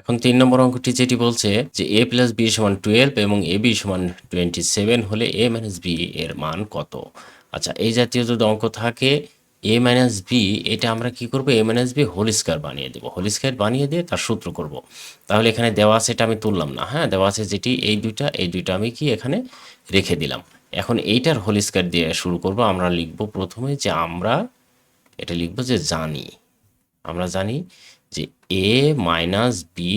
এখন তিন নম্বর অঙ্কটি যেটি বলছে যে এ প্লাস বি সমান টুয়েলভ এবং এ বি সমান টোয়েন্টি সেভেন হলে এ মাইনাস বি এর মান কত? আচ্ছা এই জাতীয় যদি অঙ্ক থাকে এ মাইনাস বি এটা আমরা কি করব? A minus B whole square বানিয়ে দেবো। হোল স্কোয়ার বানিয়ে দিয়ে তার সূত্র করব। তাহলে এখানে দেওয়া আছে এটা আমি তুললাম না হ্যাঁ? দেওয়া আছে যেটি এই দুইটা এই দুইটা আমি কি এখানে রেখে দিলাম। এখন এইটার হোল স্কোয়ার দিয়ে শুরু করব। আমরা লিখব প্রথমে যে আমরা, এটা লিখব যে জানি। আমরা জানি যে এ মাইনাস বি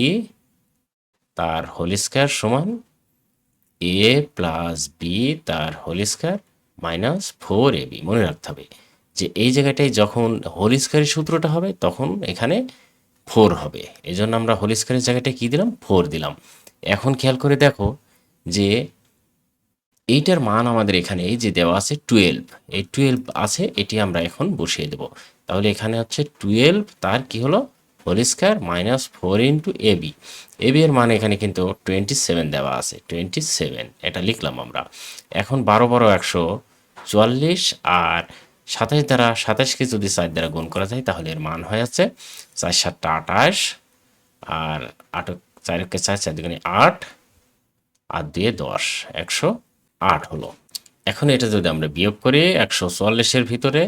তার হোল স্কোয়ার সমান এ প্লাস বি তার whole square minus four A B মনে রাখতে হবে যে এই জায়গাটায় যখন হোল স্কোয়ারের সূত্রটা হবে, তখন এখানে ফোর হবে। এই জন্য আমরা হোল স্কোয়ারের জায়গাটায় কী দিলাম? ফোর দিলাম। এখন খেয়াল করে দেখো যে এইটার মান আমাদের এখানে এই যে দেওয়া আছে টুয়েলভ এই টুয়েলভ আছে, এটি আমরা এখন বসিয়ে দেব। তাহলে এখানে হচ্ছে টুয়েলভ তার কি হলো? Whole square minus four into A B A B এর মান এখানে কিন্তু টোয়েন্টি সেভেন দেওয়া আছে টোয়েন্টি সেভেন এটা লিখলাম আমরা। এখন বারো বারো একশো চুয়াল্লিশ আর সাতাশ দ্বারা সাতাশকে যদি চার দ্বারা গুণ করা যায়, তাহলে এর মান হয়ে যাচ্ছে চার সাতটা আঠাশ আর আট চারকে চার চার দুগুণে আট আর দিয়ে দশ, একশো আট হলো। এখন এটা যদি আমরা বিয়োগ করি, একশো চুয়াল্লিশের ভিতরে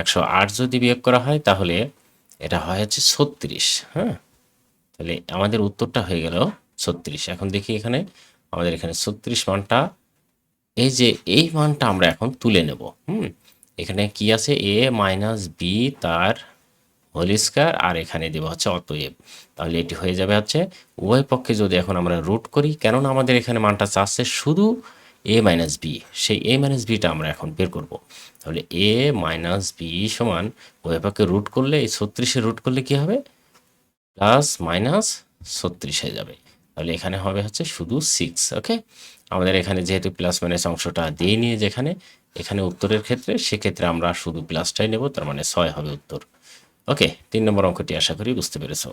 একশো আট যদি বিয়োগ করা হয়, তাহলে এটা হয় হচ্ছে ছত্রিশ। হ্যাঁ? তাহলে আমাদের উত্তরটা হয়ে গেল ছত্রিশ। এখন দেখি এখানে আমাদের এখানে ছত্রিশ মানটা, এই যে এই মানটা আমরা এখন তুলে নেব। হুম? এখানে কি আছে? এ মাইনাস বি তার হোল স্কোয়ার আর এখানে দেবো হচ্ছে অতএব। তাহলে এটি হয়ে যাবে হচ্ছে উভয় পক্ষে যদি এখন আমরা রুট করি, কেননা আমাদের এখানে মানটা চাচ্ছে শুধু এ মাইনাস বি সেই এ মাইনাস বিটা আমরা এখন বের করব। তাহলে এ মাইনাস বি সমান পক্ষে রুট করলে, এই ছত্রিশে রুট করলে কি হবে? প্লাস মাইনাস ছত্রিশ হয়ে যাবে। তাহলে এখানে হবে হচ্ছে শুধু সিক্স ওকে আমাদের এখানে যেহেতু প্লাস মাইনাস অংশটা দিয়ে নিয়ে যেখানে এখানে উত্তরের ক্ষেত্রে সেক্ষেত্রে আমরা শুধু প্লাসটাই নেব, তার মানে ছয় হবে উত্তর। ওকে তিন নম্বর অঙ্কটি আশা করি বুঝতে পেরেছ।